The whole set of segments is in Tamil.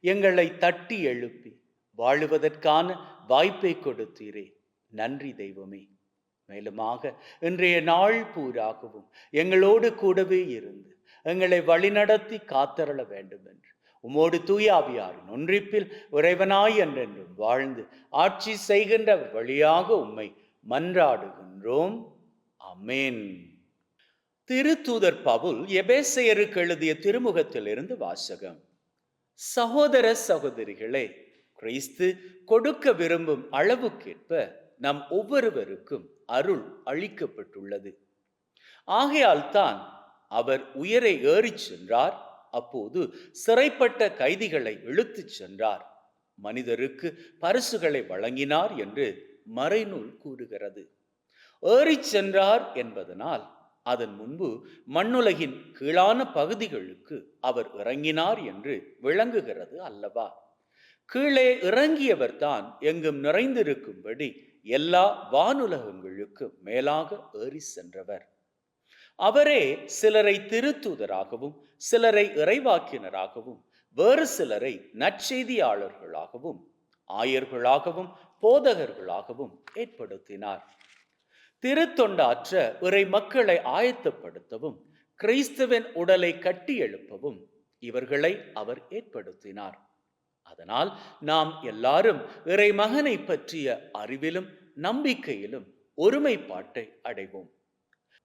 எங்களை தட்டி எழுப்பி வாழுவதற்கான வாய்ப்பை கொடுத்தீரே. நன்றி தெய்வமே. மேலுமாக இன்றைய நாள் பூராகவும் எங்களோடு கூடவே இருந்து எங்களை வழிநடத்தி காத்தரள வேண்டும் என்று உமோடு தூயாவியாரின் ஒன்றிப்பில் இறைவனாய் என்றென்றும் வாழ்ந்து ஆட்சி செய்கின்ற வழியாக உம்மை மன்றாடுகின்றோம். அமேன் திருத்தூதர் பவுல் எபேசையருக்கு எழுதிய திருமுகத்திலிருந்து வாசகம். சகோதர சகோதரிகளே கிறிஸ்து கொடுக்க விரும்பும் அளவுக்கேற்ப நம் ஒவ்வொருவருக்கும் அருள் அளிக்கப்பட்டுள்ளது. ஆகையால் தான் அவர் உயரை ஏறிச் சென்றார் அப்போது சிறைப்பட்ட கைதிகளை இழுத்துச் சென்றார். மனிதருக்கு பரிசுகளை வழங்கினார் என்று மறைநூல் கூறுகிறது. ஏறிச் சென்றார் என்பதனால் அதன் முன்பு மண்ணுலகின் கீழான பகுதிகளுக்கு அவர் இறங்கினார் என்று விளங்குகிறது அல்லவா? கீழே இறங்கியவர் தான் எங்கும் நிறைந்திருக்கும்படி எல்லா வானுலகங்களுக்கு மேலாக ஏறி சென்றவர். அவரே சிலரை திருத்துதராகவும் சிலரை இறைவாக்கினராகவும் வேறு சிலரை நற்செய்தியாளர்களாகவும் ஆயர்களாகவும் போதகர்களாகவும் ஏற்படுத்தினார். திருத்தொண்டாற்ற இறை மக்களை ஆயத்தப்படுத்தவும் கிறிஸ்துவின் உடலை கட்டி எழுப்பவும் இவர்களை அவர் ஏற்படுத்தினார். அதனால் நாம் எல்லாரும் இறை மகனை பற்றிய அறிவிலும் நம்பிக்கையிலும் ஒருமைப்பாட்டை அடைவோம்.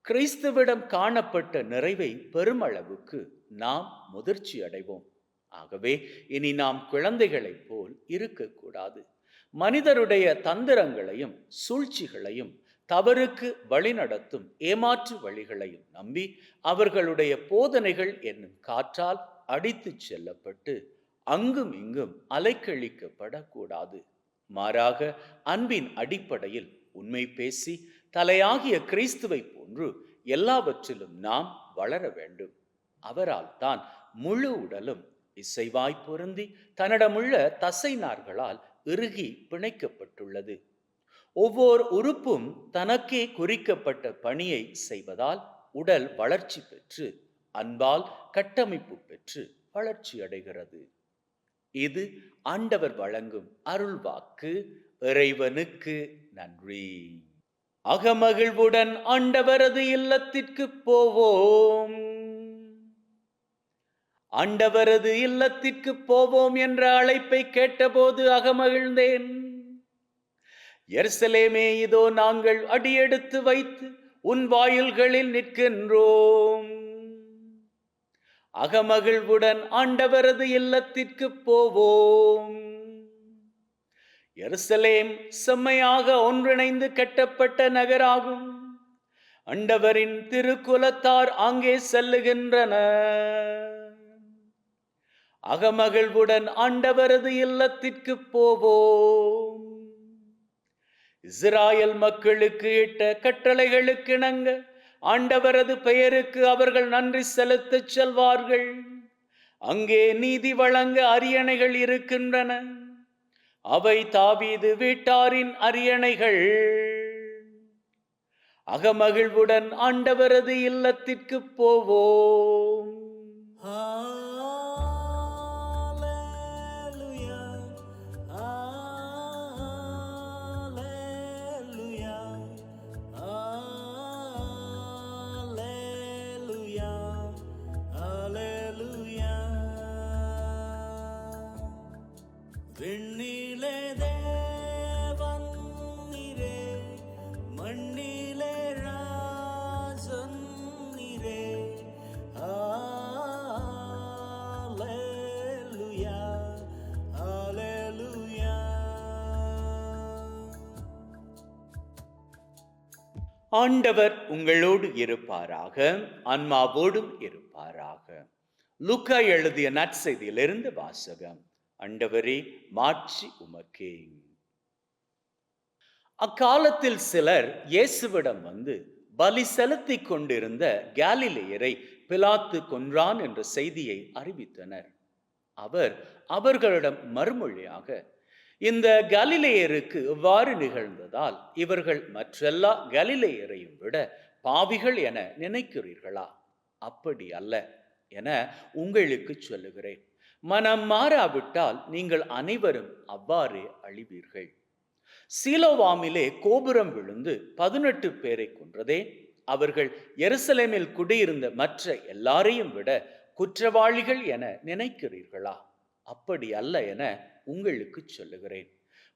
கிறிஸ்துவிடம் காணப்பட்ட நிறைவை பெருமளவுக்கு நாம் முதிர்ச்சி அடைவோம். ஆகவே இனி நாம் குழந்தைகளைப் போல் இருக்கக்கூடாது. மனிதருடைய தந்திரங்களையும் சூழ்ச்சிகளையும் தவறுக்கு வழிநடத்தும் ஏமாற்று வழிகளையும் நம்பி அவர்களுடைய போதனைகள் என்னும் காற்றால் அடித்துச் செல்லப்பட்டு அங்கும் இங்கும் அலைக்கழிக்கப்படக்கூடாது. மாறாக அன்பின் அடிப்படையில் உண்மை பேசி தலையாகிய கிறிஸ்துவை போன்று எல்லாவற்றிலும் நாம் வளர வேண்டும். அவரால் தான் முழு உடலும் இசைவாய் பொருந்தி தன்னிடமுள்ள தசை நார்களால் இறுகி பிணைக்கப்பட்டுள்ளது. ஒவ்வொரு உறுப்பும் தனக்கே குறிக்கப்பட்ட பணியை செய்வதால் உடல் வளர்ச்சி பெற்று அன்பால் கட்டமைப்பு பெற்று வளர்ச்சி அடைகிறது. இது ஆண்டவர் வழங்கும் அருள்வாக்கு இறைவனுக்கு நன்றி. அகமகிழ்வுடன் ஆண்டவரது இல்லத்திற்கு போவோம். ஆண்டவரது இல்லத்திற்கு போவோம் என்ற அழைப்பை கேட்டபோது அகமகிழ்ந்தேன். எர்சலேமே இதோ நாங்கள் அடியெடுத்து வைத்து உன் வாயில்களில் நிற்கின்றோம். அகமகிழ்வுடன் ஆண்டவரது இல்லத்திற்கு போவோம். எருசலேம் செம்மையாக ஒன்றிணைந்து கட்டப்பட்ட நகராகும். அண்டவரின் திருக்குலத்தார் அங்கே செல்லுகின்றனர் அகமகிழ்வுடன் ஆண்டவரது இல்லத்திற்கு போவோம். இஸ்ராயல் மக்களுக்கு இட்ட கட்டளைகளுக்கு இணங்க ஆண்டவரது பெயருக்கு அவர்கள் நன்றி செலுத்தச் செல்வார்கள். அங்கே நீதி வழங்க அரியணைகள் இருக்கின்றன. அவை தாவீது வீட்டாரின் அரியணைகள். அகமகிழ்வுடன் ஆண்டவரது இல்லத்திற்கு போவோம். ஆ. ஆண்டவர் உங்களோடு இருப்பாராக ஆன்மாவோடும் இருப்பாராக. லுக்கா எழுதிய நற்செய்தியிலிருந்து வாசகம். அண்டவரே மாட்சி உமக்கே அக்காலத்தில் சிலர் இயேசுவிடம் வந்து பலி செலுத்திக் கொண்டிருந்த கேலிலேயரை பிலாத்து கொன்றான் என்ற செய்தியை அறிவித்தனர். அவர் அவர்களிடம் மறுமொழியாக இந்த கலிலேயருக்கு இவ்வாறு நிகழ்ந்ததால் இவர்கள் மற்றெல்லா கலிலேயரையும் விட பாவிகள் என நினைக்கிறீர்களா? அப்படி அல்ல என உங்களுக்கு சொல்லுகிறேன். மனம் மாறாவிட்டால் நீங்கள் அனைவரும் அவ்வாறே அழிவீர்கள். சீலோவாமிலே கோபுரம் விழுந்து பதினெட்டு பேரை கொன்றதே அவர்கள் எருசலேமில் குடியிருந்த மற்ற எல்லாரையும் விட குற்றவாளிகள் என நினைக்கிறீர்களா? அப்படி அல்ல என உங்களுக்கு சொல்லுகிறேன்.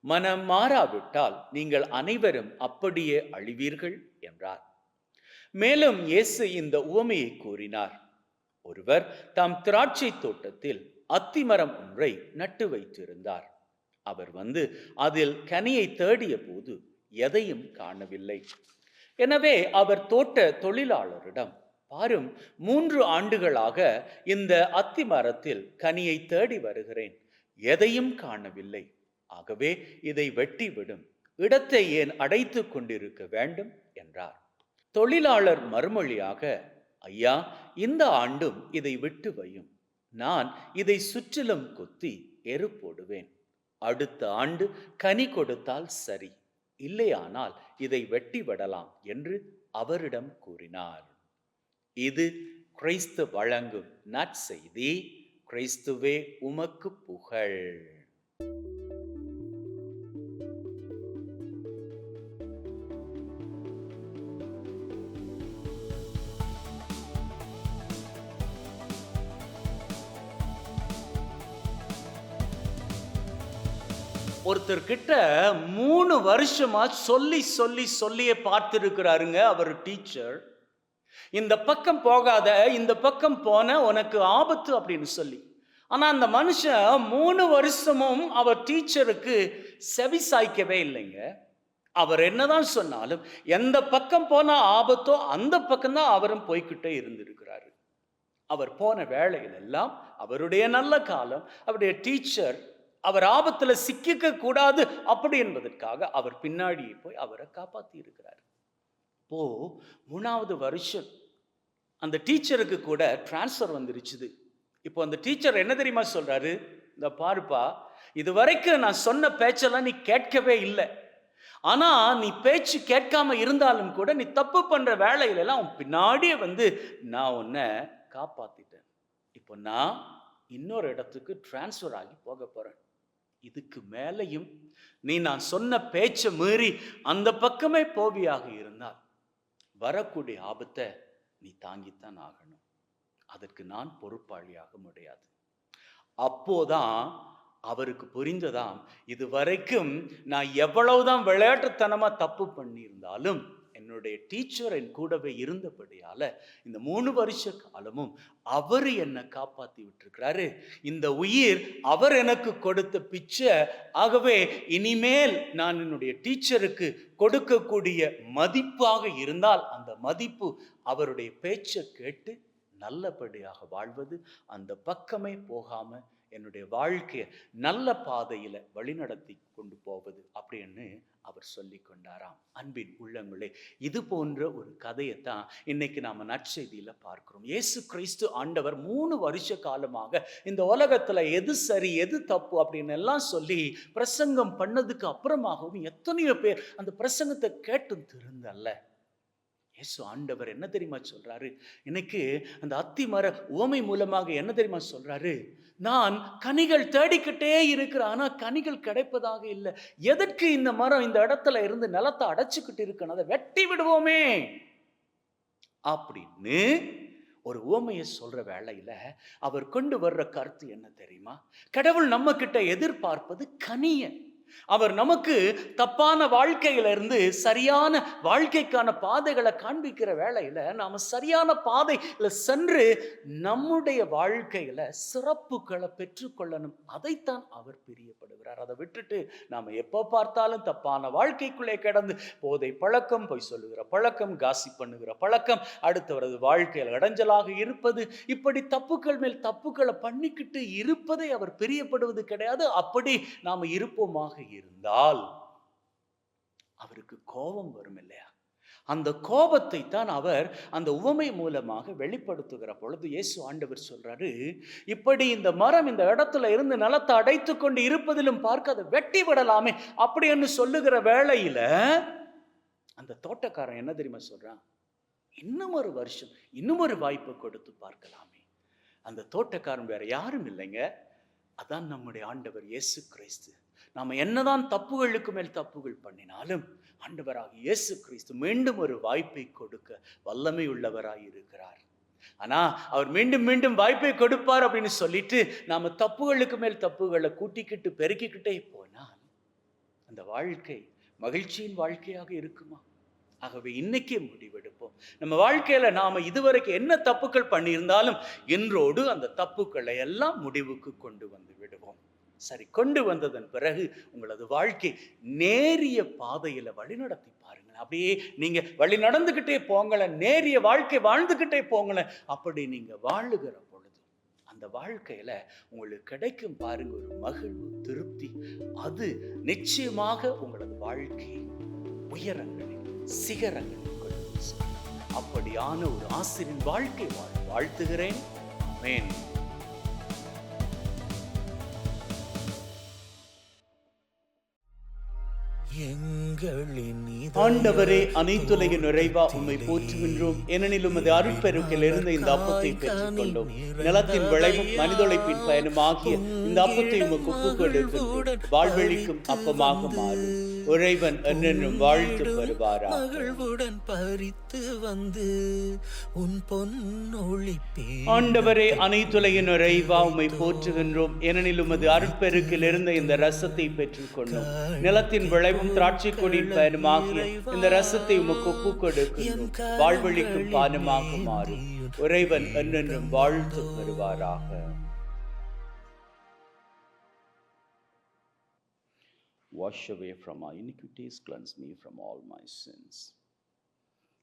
மனம் மாறாவிட்டால் நீங்கள் அனைவரும் அப்படியே அழிவீர்கள் என்றார். மேலும் இயேசு இந்த உவமையை கூறினார். ஒருவர் தாம் திராட்சை தோட்டத்தில் அத்திமரம் ஒன்றை நட்டு வைத்திருந்தார். அவர் வந்து அதில் கனியை தேடிய போது எதையும் காணவில்லை. எனவே அவர் தோட்ட தொழிலாளரிடம் பாரும் மூன்று ஆண்டுகளாக இந்த அத்தி மரத்தில் கனியை தேடி வருகிறேன். எதையும் காணவில்லை. ஆகவே இதை வெட்டிவிடும். இடத்தை ஏன் அடைத்து கொண்டிருக்க வேண்டும்? என்றார். தொழிலாளர் மறுமொழியாக ஐயா இந்த ஆண்டும் இதை விட்டு வையும். நான் இதை சுற்றிலும் கொத்தி எரு போடுவேன் அடுத்த ஆண்டு கனி கொடுத்தால் சரி. இல்லையானால் இதை வெட்டி விடலாம் என்று அவரிடம் கூறினார். இது கிறிஸ்து வழங்கும் நற்செய்தி. கிறிஸ்துவே உமக்கு புகழ். ஒருத்தர் கிட்ட மூணு வருஷமா சொல்லி சொல்லி சொல்லியே பார்த்துருக்கிறாருங்க அவர் டீச்சர். இந்த பக்கம் போகாத இந்த பக்கம் போன உனக்கு ஆபத்து அப்படின்னு சொல்லி. ஆனால் அந்த மனுஷன் மூணு வருஷமும் அவர் டீச்சருக்கு செவி சாய்க்கவே இல்லைங்க. அவர் என்னதான் சொன்னாலும் எந்த பக்கம் போனால் ஆபத்தோ அந்த பக்கம்தான் அவரும் போய்கிட்டே இருந்திருக்கிறாரு. அவர் போன வேளையில் எல்லாம் அவருடைய நல்ல காலம் அவருடைய டீச்சர் அவர் ஆபத்தில் சிக்கிக்க கூடாது அப்படி என்பதற்காக அவர் பின்னாடியே போய் அவரை காப்பாற்றி இருக்கிறார் இப்போ மூணாவது வருஷம் அந்த டீச்சருக்கு கூட டிரான்ஸ்ஃபர் வந்துருச்சுது. இப்போ அந்த டீச்சர் என்ன தெரியுமா சொல்கிறாரு இந்த பாருப்பா இது வரைக்கும் நான் சொன்ன பேச்செல்லாம் நீ கேட்கவே இல்லை. ஆனால் நீ பேச்சு கேட்காம இருந்தாலும் கூட நீ தப்பு பண்ணுற வேலையிலலாம் உன் பின்னாடியே வந்து நான் உன்னை காப்பாற்றிட்டேன் இப்போ நான் இன்னொரு இடத்துக்கு டிரான்ஸ்ஃபர் ஆகி போக போகிறேன் இதுக்கு மேலையும் நீ நான் சொன்ன பேச்சை மீறி அந்த பக்கமே போவியாக இருந்தால் வரக்கூடிய ஆபத்தை நீ தாங்கித்தான் ஆகணும். அதற்கு நான் பொறுப்பாளியாக முடியாது. அப்போதான் அவருக்கு புரிந்ததாம் இது வரைக்கும் நான் எவ்வளவுதான் விளையாட்டுத்தனமா தப்பு பண்ணியிருந்தாலும் என்னுடைய டீச்சர் என் கூடவே இருந்தபடியால இந்த மூணு வருஷ காலமும் அவர் என்னை காப்பாற்றி விட்டுருக்கிறாரு. இந்த உயிர் அவர் எனக்கு கொடுத்த பிச்சை. ஆகவே இனிமேல் நான் என்னுடைய டீச்சருக்கு கொடுக்கக்கூடிய மதிப்பாக இருந்தால் அந்த மதிப்பு அவருடைய பேச்சை கேட்டு நல்லபடியாக வாழ்வது அந்த பக்கமே போகாம என்னுடைய வாழ்க்கையை நல்ல பாதையில் வழிநடத்தி கொண்டு போவது அப்படின்னு அவர் சொல்லி கொண்டாராம். அன்பின் உள்ளங்களே இது போன்ற ஒரு கதையை தான் இன்னைக்கு நாம் நற்செய்தியில் பார்க்கிறோம். இயேசு கிறிஸ்து ஆண்டவர் மூணு வருஷ காலமாக இந்த உலகத்தில் எது சரி எது தப்பு அப்படின்னு எல்லாம் சொல்லி பிரசங்கம் பண்ணதுக்கு அப்புறமாகவும் எத்தனையோ பேர் அந்த பிரசங்கத்தை கேட்டும் திருந்தல்ல இயேசு ஆண்டவர் என்ன தெரியுமா சொல்கிறாரு எனக்கு அந்த அத்தி மர உவமை மூலமாக என்ன தெரியுமா சொல்கிறாரு நான் கனிகள் தேடிக்கிட்டே இருக்கிறேன். ஆனால் கனிகள் கிடைப்பதாக இல்லை. எதற்கு இந்த மரம் இந்த இடத்துல இருந்து நிலத்தை அடைச்சிக்கிட்டு இருக்கணும் அதை வெட்டி விடுவோமே? அப்படின்னு ஒரு உவமையை சொல்ற வேலையில் அவர் கொண்டு வர்ற கருத்து என்ன தெரியுமா? கடவுள் நம்ம கிட்ட எதிர்பார்ப்பது கனியை. அவர் நமக்கு தப்பான வாழ்க்கையில இருந்து சரியான வாழ்க்கைக்கான பாதைகளை காண்பிக்கிற வேலையில் நாம சரியான பாதையில் சென்று நம்முடைய வாழ்க்கையில சிறப்புகளை பெற்றுக்கொள்ளணும். அதைத்தான் அவர் பிரியப்படுகிறார். அதை விட்டுட்டு நாம எப்போ பார்த்தாலும் தப்பான வாழ்க்கைக்குள்ளே கிடந்து போதை பழக்கம் போய் சொல்லுகிற பழக்கம் காசி பண்ணுகிற பழக்கம் அடுத்தவரது வாழ்க்கையில் இடைஞ்சலாக இருப்பது இப்படி தப்புக்கள் மேல் தப்புக்களை பண்ணிக்கிட்டு இருப்பதை அவர் பிரியப்படுவது கிடையாது. அப்படி நாம இருப்போமாக இருந்தால் அவருக்கு கோபம் வரும் இல்லையா? அந்த கோபத்தை தான் அவர் அந்த உவமை மூலமாக வெளிப்படுத்துகிற பொழுது இயேசு ஆண்டவர் சொல்றாரு இப்படி இந்த மரம் இந்த இடத்துல இருந்து நிலத்தை அடைத்து கொண்டு இருப்பதிலும் பார்க்க அதை வெட்டி விடலாமே. அப்படின்னு சொல்லுகிற வேளையில அந்த தோட்டக்காரன் என்ன தெரியுமா சொல்றான்? இன்னும் ஒரு வருஷம் இன்னும் ஒரு வாய்ப்பு கொடுத்து பார்க்கலாமே. அந்த தோட்டக்காரன் வேற யாரும் இல்லைங்க. அதான் நம்முடைய ஆண்டவர் இயேசு கிறிஸ்து. நாம் என்னதான் தப்புகளுக்கு மேல் தப்புகள் பண்ணினாலும் ஆண்டவராக இயேசு கிறிஸ்து மீண்டும் ஒரு வாய்ப்பை கொடுக்க வல்லமை உள்ளவராய் இருக்கிறார். ஆனா அவர் மீண்டும் மீண்டும் வாய்ப்பை கொடுப்பார் அப்படின்னு சொல்லிட்டு நாம தப்புகளுக்கு மேல் தப்புகளை கூட்டிக்கிட்டு பெருக்கிக்கிட்டே போனால் அந்த வாழ்க்கை மகிழ்ச்சியின் வாழ்க்கையாக இருக்குமா? ஆகவே இன்னைக்கே முடிவெடுப்போம். நம்ம வாழ்க்கையில நாம இதுவரைக்கும் என்ன தப்புக்கள் பண்ணியிருந்தாலும் இன்றோடு அந்த தப்புக்களை எல்லாம் முடிவுக்கு கொண்டு வந்து விடுவோம். சரி கொண்டு வந்ததன் பிறகு உங்களது வாழ்க்கை நேரிய பாதையில வழிநடத்தி பாருங்களேன். அப்படியே நீங்க வழி நடந்துகிட்டே போங்களேன் நேரிய வாழ்க்கை வாழ்ந்துகிட்டே போங்களேன். அப்படி நீங்க வாழுகிற பொழுது அந்த வாழ்க்கையில உங்களுக்கு கிடைக்கும் பாருங்க ஒரு மகிழ்வு திருப்தி. அது நிச்சயமாக உங்களது வாழ்க்கையை உயரங்களில் சிகரங்களில் கொண்டு அப்படியான ஒரு ஆசிரியன் வாழ்க்கை வாழ வாழ்த்துகிறேன். மேன் எங்களின் ஆண்டவரே அனைத்துலக நிறைவா உம்மை போற்றுகின்றோம். ஏனெனில் உமது அருட்பெருக்கில் இருந்து இந்த அப்பத்தை பெற்றுக் கொண்டோம் நிலத்தின் விளைவும் மனிதொழைப்பின் பயனுமாகிய இந்த அப்பத்தை உமக்கு ஒப்புக் கொடுக்கின்றோம் வாழ்வெளிக்கும் அப்பமாக மாறும் இறைவன் என்னென்னும் வாழ்த்து மகிழ்வுடன் பறித்து வந்து உன் பொன்னொழிப்பே ஆண்டவரே அனைத்துலக நிறைவா உம்மை போற்றுகின்றோம். ஏனெனில் உமது அருட்பெருக்கில் இருந்த இந்த ரசத்தை பெற்றுக் கொண்டோம் நிலத்தின் விளைவும் திராட்சை கொடியின் இந்த ரசத்தை உமக்கு ஒப்புக் கொடுக்கின்றோம் வாழ்வெளிக்கும் பானமாக மாறும் உறைவன் என்னென்றும் வாழ்த்து வருவாராக Wash away from my iniquities, cleanse me from all my sins.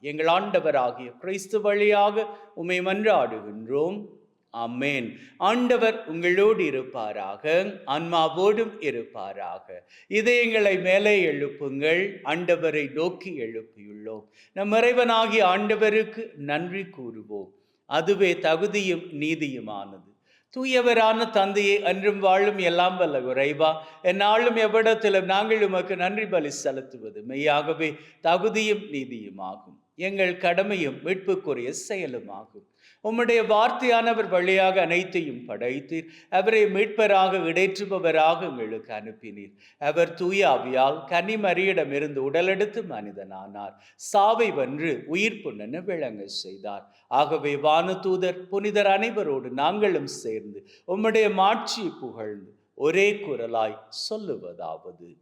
எங்கள் ஆண்டவராகிய கிறிஸ்து வழியாக உமை மன்றாடுகின்றோம். அம்மேன் ஆண்டவர் உங்களோடு இருப்பாராக ஆன்மாவோடும் இருப்பாராக. இதயங்களை மேலே எழுப்புங்கள் ஆண்டவரை நோக்கி எழுப்பியுள்ளோம். நம் இறைவனாகிய ஆண்டவருக்கு நன்றி கூறுவோம். அதுவே தகுதியும் நீதியுமானது. தூயவரான தந்தையை அன்றும் வாழும் எல்லாம் வல்ல குறைவா. என்னாலும் எவ்விடத்திலும் நாங்கள் உமக்கு நன்றி பலி செலுத்துவது மெய்யாகவே தகுதியும் நீதியுமாகும். எங்கள் கடமையும் மீட்புக்குரிய செயலுமாகும் உம்முடைய வார்த்தையானவர் வழியாக அனைத்தையும் படைத்தீர். அவரை மீட்பராக விடைற்றுபவராக எங்களுக்கு அனுப்பினீர். அவர் தூயாவியால் கனிமரியிடமிருந்து உடலெடுத்து மனிதனானார். சாவை வென்று உயிர் புண்ணென விளங்க செய்தார். ஆகவே வானதூதர் புனிதர் அனைவரோடு நாங்களும் சேர்ந்து உம்முடைய மாட்சி புகழ்ந்து ஒரே குரலாய் சொல்லுவதாவது.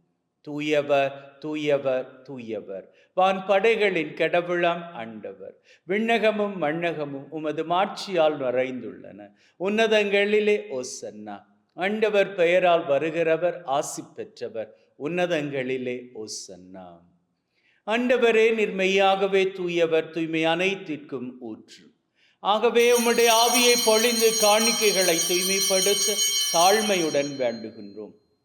தூயவர் தூயவர் தூயவர். வான் படைகளின் கடவுளாம் ஆண்டவர். விண்ணகமும் மண்ணகமும் உமது மாட்சியால் நிறைந்துள்ளன. உன்னதங்களிலே ஓசன்னா. ஆண்டவர் பெயரால் வருகிறவர் ஆசி பெற்றவர். உன்னதங்களிலே ஓசன்னா. ஆண்டவரே நிர்மையாகவே தூயவர் தூய்மை அனைத்திற்கும் ஊற்று. ஆகவே உம்முடைய ஆவியை பொழிந்து காணிக்கைகளை தூய்மைப்படுத்த தாழ்மையுடன் வேண்டுகின்றோம்.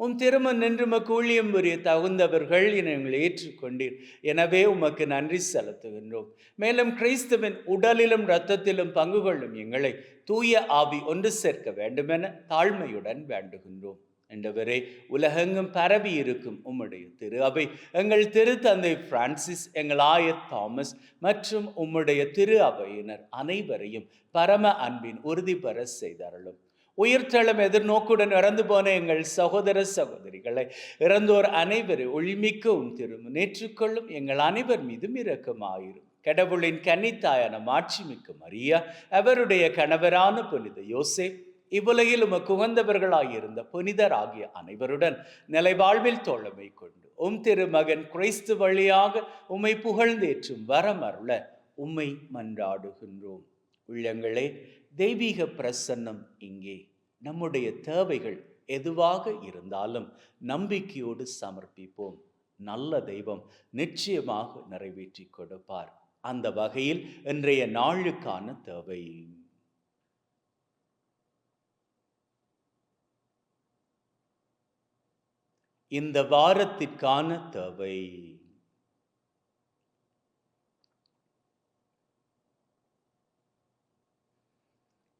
உம் திருமண் நின்று உமக்கு ஊழியம் புரிய தகுந்தவர்கள் என எங்களை ஏற்றுக்கொண்டீர். எனவே உமக்கு நன்றி செலுத்துகின்றோம். மேலும் கிறிஸ்துவின் உடலிலும் இரத்தத்திலும் பங்கு கொள்ளும் எங்களை தூய ஆவி ஒன்று சேர்க்க வேண்டுமென தாழ்மையுடன் வேண்டுகின்றோம். என்றவரே உலகெங்கும் பரவி இருக்கும் உம்முடைய திரு அவை எங்கள் திரு தந்தை பிரான்சிஸ் எங்கள் ஆயர் தாமஸ் மற்றும் உம்முடைய திரு அவையினர் அனைவரையும் பரம அன்பின் உறுதி பெற செய்தாரலும் உயிர்த்தளம் எதிர்நோக்குடன் இறந்து போன எங்கள் சகோதர சகோதரிகளை இறந்தோர் அனைவரும் ஒளிமிக்க திரும்ப நேற்றுக்கொள்ளும் எங்கள் அனைவர் மீதும் இரக்கமாயிரும். கடவுளின் கன்னித்தாயான மாட்சிமிக்க மரியா அவருடைய கணவரான புனித யோசேப் இவ்வுலகில் உமக்கு உகந்தவர்களாயிருந்த புனிதர் ஆகிய அனைவருடன் நிலைவாழ்வில் தோழமை கொண்டு உம் திருமகன் கிறிஸ்து வழியாக உம்மை புகழ்ந்தேற்றும் வரமருள உம்மை மன்றாடுகின்றோம். உள்ளங்களே தெய்வீக பிரசன்னம் இங்கே. நம்முடைய தேவைகள் எதுவாக இருந்தாலும் நம்பிக்கையோடு சமர்ப்பிப்போம். நல்ல தெய்வம் நிச்சயமாக நிறைவேற்றி கொடுப்பார். அந்த வகையில் இன்றைய நாளுக்கான தேவை. இந்த வாரத்திற்கான தேவை.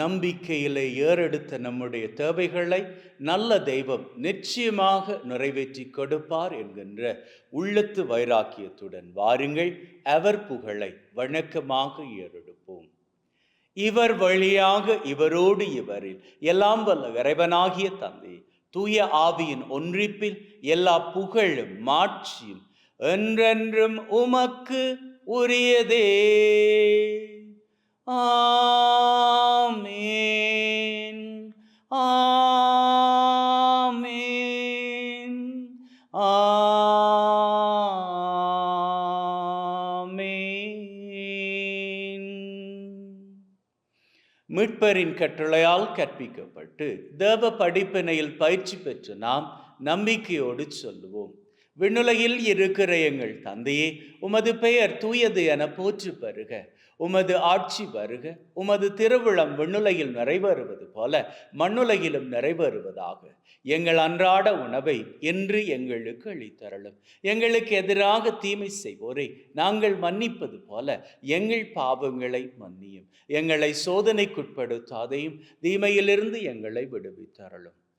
நம்பிக்கையிலே ஏறெடுத்த நம்முடைய தேவைகளை நல்ல தெய்வம் நிச்சயமாக நிறைவேற்றி கொடுப்பார் என்கின்ற உள்ளத்து வைராக்கியத்துடன் வாருங்கள் அவர் புகழை வணக்கமாக ஏறெடுப்போம். இவர் வழியாக இவரோடு இவரில் எல்லாம் வல்ல இறைவனாகிய தந்தை தூய ஆவியின் ஒன்றிப்பில் எல்லா புகழும் மாட்சியும் என்றென்றும் உமக்கு உரியதே. ஆமேன். ஆமேன். ஆமேன். மீட்பரின் கட்டளையால் கற்பிக்கப்பட்டு தேவ படிப்பினையில் பயிற்சி பெற்று நாம் நம்பிக்கையோடு சொல்லுவோம். விண்ணுலகில் இருக்கிற எங்கள் தந்தையே உமது பெயர் தூயது என போற்றி பெறுக உமது ஆட்சி வருக. உமது திருவிழம் விண்ணுலகில் நிறைவேறுவது போல மண்ணுலகிலும் நிறைவேறுவதாக. எங்கள் அன்றாட உணவை என்று எங்களுக்கு அளித்தரலும் எங்களுக்கு எதிராக தீமை செய்வோரை நாங்கள் மன்னிப்பது போல எங்கள் பாவங்களை மன்னியும். எங்களை சோதனைக்குட்படுத்தாதையும் தீமையிலிருந்து எங்களை விடுவித்தரலும்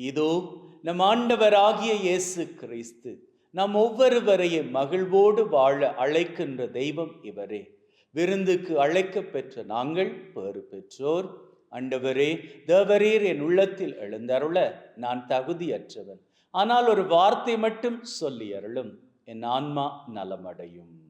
இதோ நம் ஆண்டவராகிய இயேசு கிறிஸ்து நம் ஒவ்வொருவரையும் மகிழ்வோடு வாழ அழைக்கின்ற தெய்வம் இவரே. விருந்துக்கு அழைக்கப் பெற்ற நாங்கள் பேறு பெற்றோர். அண்டவரே தேவரீர் என் உள்ளத்தில் எழுந்தருள நான் தகுதியற்றவன். ஆனால் ஒரு வார்த்தை மட்டும் சொல்லி அருளும். என் ஆன்மா நலமடையும்.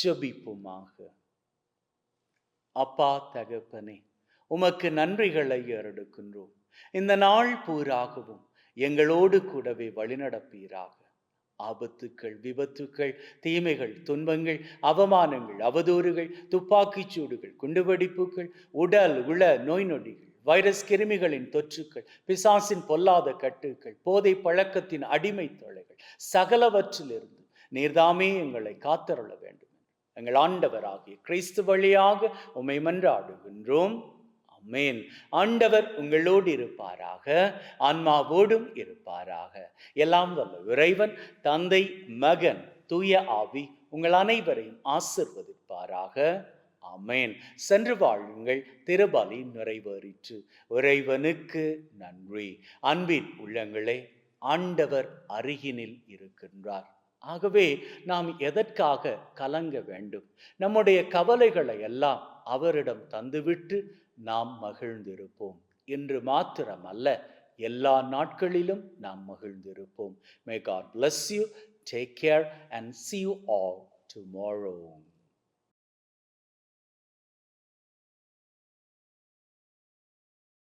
ஜபிப்புமாக அப்பா தகப்பனே உமக்கு நன்றிகளை ஏறெடுக்கின்றோம். இந்த நாள் பூராகவும் எங்களோடு கூடவே வழிநடப்பீராக. ஆபத்துக்கள் விபத்துக்கள் தீமைகள் துன்பங்கள் அவமானங்கள் அவதூறுகள் துப்பாக்கிச் சூடுகள் குண்டுவெடிப்புகள் உடல் உள நோய் நொடிகள் வைரஸ் கிருமிகளின் தொற்றுக்கள் பிசாசின் பொல்லாத கட்டுக்கள் போதை பழக்கத்தின் அடிமை தொலைகள் சகலவற்றிலிருந்து நீர்தாமே எங்களை காத்தருள வேண்டும். எங்கள் ஆண்டவராகிய கிறிஸ்து வழியாக உம்மை மன்றாடுகின்றோம். அமேன் ஆண்டவர் உங்களோடு இருப்பாராக ஆன்மாவோடும் இருப்பாராக. எல்லாம் வல்ல இறைவன் தந்தை மகன் தூய ஆவி உங்கள் அனைவரையும் ஆசிர்வதிப்பாராக. அமேன் சென்று வாழுங்கள் திருபலி நிறைவேறிற்று. இறைவனுக்கு நன்றி. அன்பின் உள்ளங்களே ஆண்டவர் அருகினில் இருக்கின்றார். ஆகவே நாம் எதற்காக கலங்க வேண்டும்? நம்முடைய கவலைகளை எல்லாம் அவரிடம் தந்துவிட்டு நாம் மகிழ்ந்திருப்போம். என்று மாத்திரமல்ல எல்லா நாட்களிலும் நாம் மகிழ்ந்திருப்போம். May God bless you take care and see you all tomorrow.